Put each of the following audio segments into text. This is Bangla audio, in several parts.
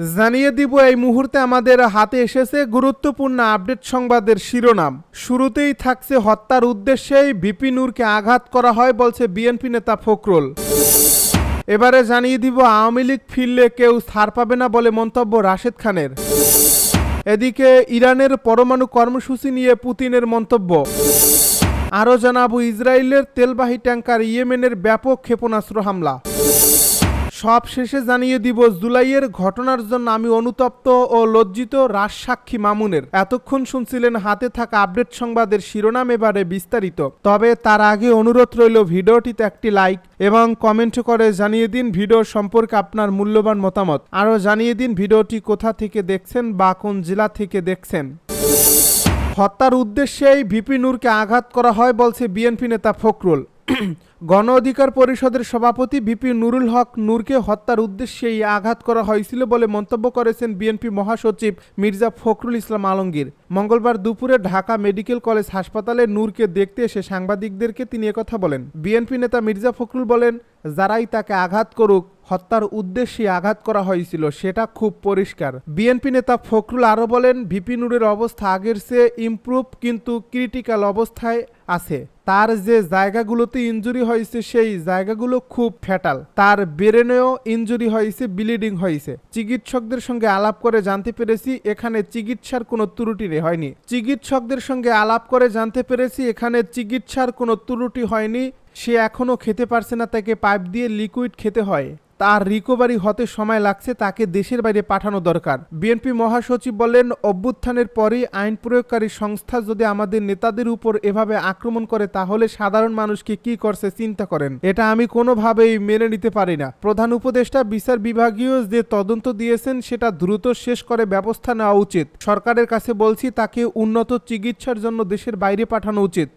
জানিয়ে দিব, এই মুহূর্তে আমাদের হাতে এসেছে গুরুত্বপূর্ণ আপডেট সংবাদের শিরোনাম। শুরুতেই থাকছে হত্যার উদ্দেশ্যেই ভিপি নূরকে আঘাত করা হয়, বলছে বিএনপি নেতা ফখরুল। এবারে জানিয়ে দিব, আওয়ামী লীগ ফিরলে কেউ ছাড় পাবে না বলে মন্তব্য রাশেদ খানের। এদিকে ইরানের পরমাণু কর্মসূচি নিয়ে পুতিনের মন্তব্য। আরও জানাব, ইসরায়েলের তেলবাহী ট্যাঙ্কার ইয়েমেনের ব্যাপক ক্ষেপণাস্ত্র হামলা। সব শেষে জানিয়ে দিব, জুলাইয়ের ঘটনার জন্য আমি অনুতপ্ত ও লজ্জিত রাজসাক্ষী মামুনের। এতক্ষণ শুনছিলেন হাতে থাকা আপডেট সংবাদের শিরোনাম এবারে বিস্তারিত। তবে তার আগে অনুরোধ রইল ভিডিওটিতে একটি লাইক এবং কমেন্ট করে জানিয়ে দিন ভিডিও সম্পর্কে আপনার মূল্যবান মতামত। আরও জানিয়ে দিন ভিডিওটি কোথা থেকে দেখছেন বা কোন জেলা থেকে দেখছেন। হত্যার উদ্দেশ্যেই ভিপি নূরকে আঘাত করা হয়, বলছে বিএনপি নেতা ফখরুল। গণ অধিকার পরিষদের সভাপতি ভিপি নুরুল হক নূরকে হত্যার উদ্দেশ্যে এই আঘাত করা হয়েছিল বলে মন্তব্য করেছেন বিএনপি মহাসচিব মির্জা ফখরুল ইসলাম আলমগীর। মঙ্গলবার দুপুরে ঢাকা মেডিকেল কলেজ হাসপাতালে নূরকে দেখতে এসে সাংবাদিকদেরকে তিনি একথা বলেন। বিএনপি নেতা মির্জা ফখরুল বলেন, যারাই তাকে আঘাত করুক, হত্যার উদ্দেশ্যে আঘাত করা হয়েছিল, সেটা খুব পরিষ্কার। বিএনপি নেতা ফখরুল আরও বলেন ভিপি নূরের অবস্থা আগের চেয়ে ইমপ্রুভ কিন্তু ক্রিটিক্যাল অবস্থায় আছে। তার যে জায়গাগুলোতে ইঞ্জুরি হয়েছে, সেই জায়গাগুলো খুব ফ্যাটাল তার ব্রেনেও ইঞ্জুরি হয়েছে ব্লিডিং হয়েছে। চিকিৎসকদের সঙ্গে আলাপ করে জানতে পেরেছি, এখানে চিকিৎসার কোনো ত্রুটি হয়নি। চিকিৎসকদের সঙ্গে আলাপ করে জানতে পেরেছি, এখানে চিকিৎসার কোনো ত্রুটি হয়নি। সে এখনও খেতে পারছে না, তাকে পাইপ দিয়ে লিকুইড খেতে হয়। তার রিকভারি হতে সময় লাগছে তাকে দেশের বাইরে পাঠানো দরকার। বিএনপি মহাসচিব বলেন, অভ্যুত্থানের পরেই আইন প্রয়োগকারী সংস্থা যদি আমাদের নেতাদের উপর এভাবে আক্রমণ করে, তাহলে সাধারণ মানুষকে কি করছে চিন্তা করেন। এটা আমি কোনোভাবেই মেনে নিতে পারি না। প্রধান উপদেষ্টা, বিচার বিভাগীয় যে তদন্ত দিয়েছেন, সেটা দ্রুত শেষ করে ব্যবস্থা নেওয়া উচিত। সরকারের কাছে বলছি, তাকে উন্নত চিকিৎসার জন্য দেশের বাইরে পাঠানো উচিত।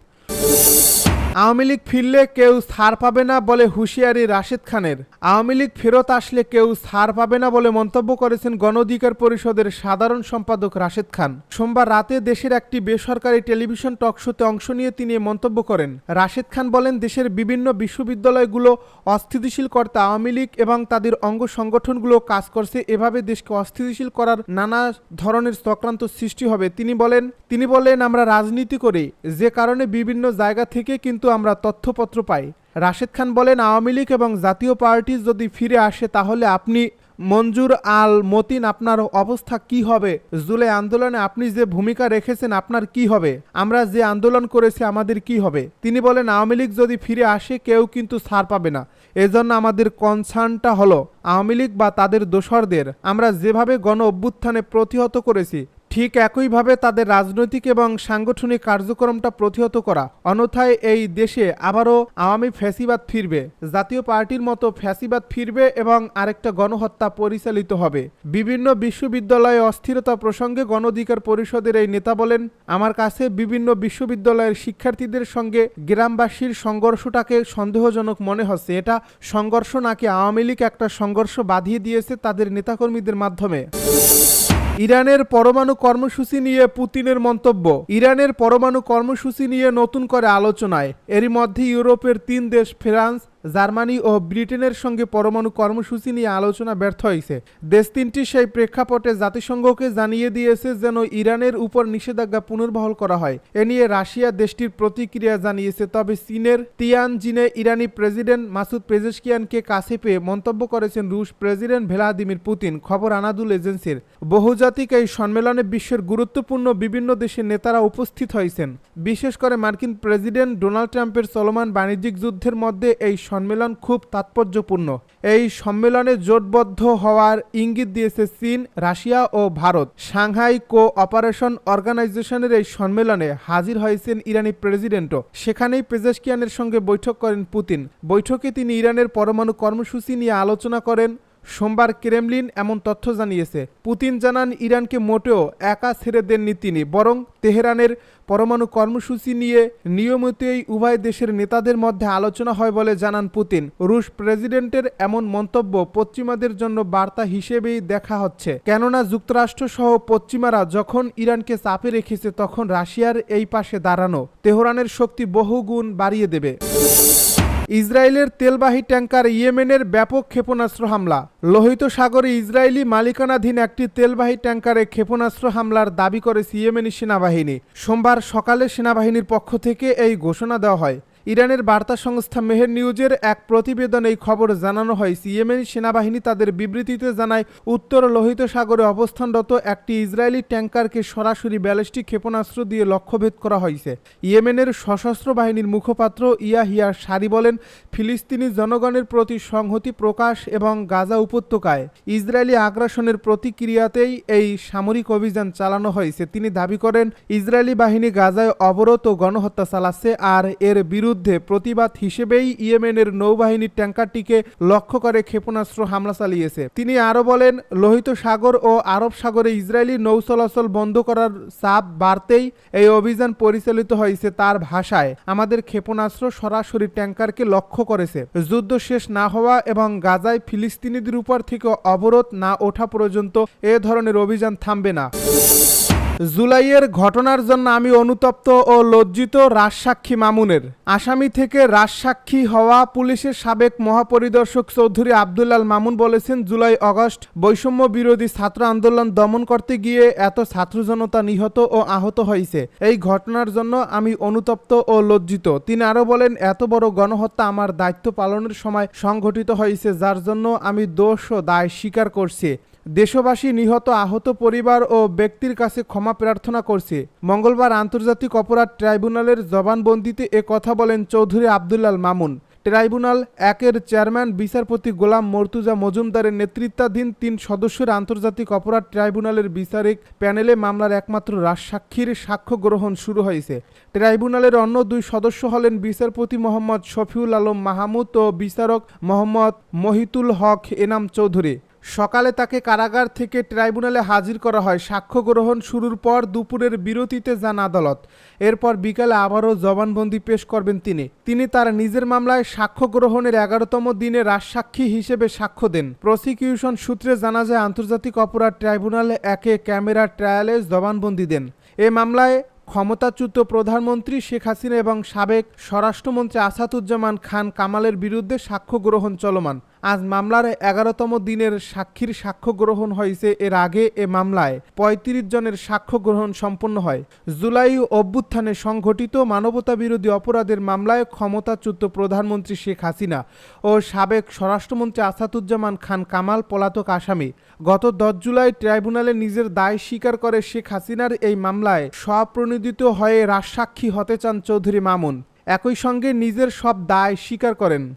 আওয়ামী লীগ ফিরলে কেউ ছাড় পাবে না বলে হুঁশিয়ারি রাশেদ খানের। আওয়ামী লীগ ফেরত আসলে কেউ ছাড় পাবে না বলে মন্তব্য করেছেন গণ অধিকার পরিষদের সাধারণ সম্পাদক রাশেদ খান। সোমবার রাতে দেশের একটি বেসরকারি টেলিভিশন টকশোতে অংশ নিয়ে তিনি মন্তব্য করেন। রাশেদ খান বলেন, দেশের বিভিন্ন বিশ্ববিদ্যালয়গুলো অস্থিতিশীল করতে আওয়ামী লীগ এবং তাদের অঙ্গ সংগঠনগুলো কাজ করছে। এভাবে দেশকে অস্থিতিশীল করার নানা ধরনের চক্রান্ত সৃষ্টি হবে। তিনি বলেন তিনি বলেন, আমরা রাজনীতি করি। যে কারণে বিভিন্ন জায়গা থেকে কিন্তু আমরা তথ্যপত্র পাই। রাশেদ খান বলেন, আওয়ামী লীগ এবং জাতীয় পার্টি যদি ফিরে আসে, তাহলে আপনি মঞ্জুর আল মতিন, আপনার অবস্থা কি হবে? জুলাই আন্দোলনে আপনি যে ভূমিকা রেখেছেন, আপনার কি হবে? আমরা যে আন্দোলন করেছি, আমাদের কি হবে? তিনি বলেন, আওয়ামী লীগ যদি ফিরে আসে, কেউ কিন্তু ছাড় পাবে না। এজন্য আমাদের কনসার্নটা হলো, আওয়ামী লীগ বা তাদের দোসরদের আমরা যেভাবে গণ অভ্যুত্থানে প্রতিহত করেছি ঠিক একইভাবে তাদের রাজনৈতিক এবং সাংগঠনিক কার্যক্রমটা প্রতিহত করা। অন্যথায় এই দেশে আবারও আওয়ামী ফ্যাসিবাদ ফিরবে। জাতীয় পার্টির মতো ফ্যাসিবাদ ফিরবে এবং আরেকটা গণহত্যা পরিচালিত হবে। বিভিন্ন বিশ্ববিদ্যালয়ে অস্থিরতা প্রসঙ্গে গণ অধিকার পরিষদের এই নেতা বলেন, আমার কাছে বিভিন্ন বিশ্ববিদ্যালয়ের শিক্ষার্থীদের সঙ্গে গ্রামবাসীর সংঘর্ষটাকে সন্দেহজনক মনে হচ্ছে। এটা সংঘর্ষ নাকি আওয়ামী লীগ একটা সংঘর্ষ বাঁধিয়ে দিয়েছে তাদের নেতাকর্মীদের মাধ্যমে? ইরানের পরমাণু কর্মসূচি নিয়ে পুতিনের মন্তব্য। ইরানের পরমাণু কর্মসূচি নিয়ে নতুন করে আলোচনায়। এরই মধ্যে ইউরোপের তিন দেশ ফ্রান্স জার্মানি ও ব্রিটেনের সঙ্গে পরমাণু কর্মসূচি নিয়ে আলোচনা ব্যর্থ হয়েছে। দেশ তিনটি সেই প্রেক্ষাপটে জাতিসংঘকে জানিয়ে দিয়েছে যেন ইরানের উপর নিষেধাজ্ঞা পুনর্বহল করা হয়। এ নিয়ে রাশিয়া দেশটির প্রতিক্রিয়া জানিয়েছে, তবে চীনের তিয়ান জিনে ইরানি প্রেসিডেন্ট মাসুদ পেজেশকিয়ানকে কাছে পেয়ে মন্তব্য করেছেন রুশ প্রেসিডেন্ট ভ্লাদিমির পুতিন। খবর আনাদুল এজেন্সির। বহুজাতিক এই সম্মেলনে বিশ্বের গুরুত্বপূর্ণ বিভিন্ন দেশের নেতারা উপস্থিত হয়েছেন। বিশেষ করে মার্কিন প্রেসিডেন্ট ডোনাল্ড ট্রাম্পের চলমান বাণিজ্যিক যুদ্ধের মধ্যে এই সম্মেলন খুব তাৎপর্যপূর্ণ। এই সম্মেলনে জোটবদ্ধ হওয়ার ইঙ্গিত দিয়েছে চীন, রাশিয়া ও ভারত। সাংহাই কো অপারেশন অর্গানাইজেশনের এই সম্মেলনে হাজির হয়েছেন ইরানি প্রেসিডেন্টও। সেখানেই পেজেশকিয়ানের সঙ্গে বৈঠক করেন পুতিন। বৈঠকে তিনি ইরানের পরমাণু কর্মসূচি নিয়ে আলোচনা করেন। সোমবার ক্রেমলিন এমন তথ্য জানিয়েছে। পুতিন জানান, ইরানকে মোটেও একা ছেড়ে দেননি তিনি, বরং তেহরানের পরমাণু কর্মসূচি নিয়ে নিয়মিতই উভয় দেশের নেতাদের মধ্যে আলোচনা হয় বলে জানান পুতিন। রুশ প্রেসিডেন্টের এমন মন্তব্য পশ্চিমাদের জন্য বার্তা হিসেবেই দেখা হচ্ছে। কেননা যুক্তরাষ্ট্র সহ পশ্চিমারা যখন ইরানকে চাপে রেখেছে, তখন রাশিয়ার এই পাশে দাঁড়ানো তেহরানের শক্তি বহুগুণ বাড়িয়ে দেবে। ইসরায়েলের তেলবাহী ট্যাঙ্কার ইয়েমেনের ব্যাপক ক্ষেপণাস্ত্র হামলা। লোহিত সাগরে ইসরায়েলি মালিকানাধীন একটি তেলবাহী ট্যাঙ্কারে ক্ষেপণাস্ত্র হামলার দাবি করেছে ইয়েমেনি সেনাবাহিনী। সোমবার সকালে সেনাবাহিনীর পক্ষ থেকে এই ঘোষণা দেওয়া হয়। ইরানের বার্তা সংস্থা মেহের নিউজের এক প্রতিবেদনে এই খবর জানানো হয়। ইয়েমেনি সেনাবাহিনী তাদের বিবৃতিতে জানায়, উত্তর লোহিত সাগরে অবস্থানরত একটি ইসরায়েলি ট্যাঙ্কারকে সরাসরি ব্যালিস্টিক ক্ষেপণাস্ত্র দিয়ে লক্ষ্যভেদ করা হয়েছে। ইয়েমেনের সশস্ত্র বাহিনীর মুখপাত্র ইয়াহিয়া সারি বলেন, ফিলিস্তিনি জনগণের প্রতি সংহতি প্রকাশ এবং গাজা উপত্যকায় ইসরায়েলি আগ্রাসনের প্রতিক্রিয়াতেই এই সামরিক অভিযান চালানো হয়েছে। তিনি দাবি করেন, ইসরায়েলি বাহিনী গাজায় অবরোধ ও গণহত্যা চালাচ্ছে আর এর বিরুদ্ধে প্রতিবাদ হিসেবেই ইয়েমেনের নৌবাহিনীর ট্যাঙ্কারটিকে লক্ষ্য করে ক্ষেপণাস্ত্র হামলা চালিয়েছে। তিনি আরও বলেন, লোহিত সাগর ও আরব সাগরে ইসরায়েলি নৌ চলাচল বন্ধ করার চাপ বাড়তেই এই অভিযান পরিচালিত হয়েছে তার ভাষায়। আমাদের ক্ষেপণাস্ত্র সরাসরি ট্যাঙ্কারকে লক্ষ্য করেছে। যুদ্ধ শেষ না হওয়া এবং গাজায় ফিলিস্তিনিদের উপর থেকে অবরোধ না ওঠা পর্যন্ত এ ধরনের অভিযান থামবে না। জুলাইয়ের ঘটনার জন্য আমি অনুতপ্ত ও লজ্জিত রাজসাক্ষী মামুনের। আসামি থেকে রাজসাক্ষী হওয়া পুলিশের সাবেক মহাপরিদর্শক চৌধুরী আবদুল্লাল মামুন বলেছেন, জুলাই আগস্ট বৈষম্য বিরোধী ছাত্র আন্দোলন দমন করতে গিয়ে এত ছাত্র জনতা নিহত ও আহত হয়েছে। এই ঘটনার জন্য আমি অনুতপ্ত ও লজ্জিত। তিনি আরও বলেন, এত বড় গণহত্যা আমার দায়িত্ব পালনের সময় সংঘটিত হয়েছে, যার জন্য আমি দোষ ও দায় স্বীকার করছি। দেশবাসী নিহত আহত পরিবার ও ব্যক্তির কাছে ক্ষমা প্রার্থনা করছে। মঙ্গলবার আন্তর্জাতিক অপরাধ ট্রাইব্যুনালের জবানবন্দিতে এ কথা বলেন চৌধুরী আবদুল্লাল মামুন। ট্রাইব্যুনাল একের চেয়ারম্যান, বিচারপতি গোলাম মর্তুজা মজুমদারের নেতৃত্বাধীন তিন সদস্যের আন্তর্জাতিক অপরাধ ট্রাইব্যুনালের বিচারিক প্যানেলে মামলার একমাত্র রাজসাক্ষীর সাক্ষ্য গ্রহণ শুরু হয়েছে। ট্রাইব্যুনালের অন্য দুই সদস্য হলেন বিচারপতি মোহাম্মদ শফিউল আলম মাহমুদ ও বিচারক মোহাম্মদ মহিতুল হক এনাম চৌধুরী। সকালে তাকে কারাগার থেকে ট্রাইব্যুনালে হাজির করা হয়। সাক্ষ্য গ্রহণ শুরুর পর দুপুরের বিরতিতে যান আদালত। এরপর বিকালে আবারও জবানবন্দি পেশ করবেন তিনি। তিনি তার নিজের মামলায় সাক্ষ্য গ্রহণের এগারোতম দিনে রাজসাক্ষী হিসেবে সাক্ষ্য দেন। প্রসিকিউশন সূত্রে জানা যায়, আন্তর্জাতিক অপরাধ ট্রাইব্যুনালে একে ক্যামেরা ট্রায়ালে জবানবন্দি দেন। এ মামলায় ক্ষমতাচ্যুত প্রধানমন্ত্রী শেখ হাসিনা এবং সাবেক স্বরাষ্ট্রমন্ত্রী আসাদুজ্জামান খান কামালের বিরুদ্ধে সাক্ষ্য গ্রহণ চলমান। আজ মামলার এগারোতম দিনের সাক্ষীর সাক্ষ্য গ্রহণ হয়েছে এর আগে এ মামলায় ৩৫ জনের সাক্ষ্য গ্রহণ সম্পন্ন হয়। জুলাই অভ্যুত্থানে সংঘটিত মানবতা বিরোধী অপরাধের মামলায় ক্ষমতাচ্যুত প্রধানমন্ত্রী শেখ হাসিনা ও সাবেক স্বরাষ্ট্রমন্ত্রী আসাদুজ্জামান খান কামাল পলাতক আসামি গত দশ জুলাই ট্রাইব্যুনালে নিজের দায় স্বীকার করে শেখ হাসিনার এই মামলায় স্বপ্রণোদিত হয়ে রাজসাক্ষী হতে চান চৌধুরী মামুন। একই সঙ্গে নিজের সব দায় স্বীকার করেন।